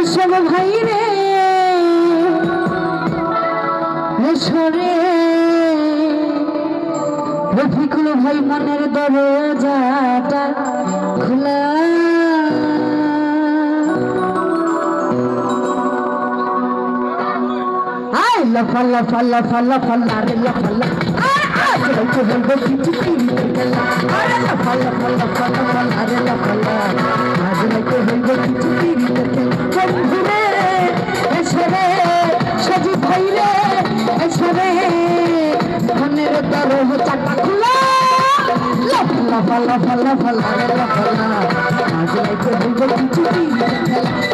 দর্শক ভাই রে সরে রফিকুল ভাই মনের দরজাটা খোলা আয় লফা লফা লফা লফা লারে লফা লফা বলতে বলব কিছু আরে লফা লফা লফা লফা লারে লফা বউ চারটা খোলা লাফালা ফালা ফালা ফালা ফালা আজ রাইতে বুঝো কিছু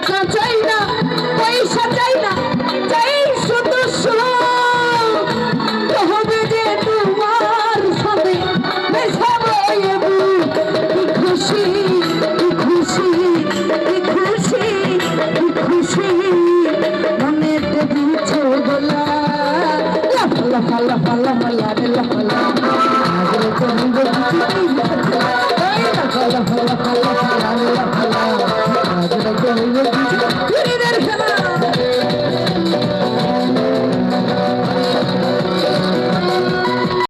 contract.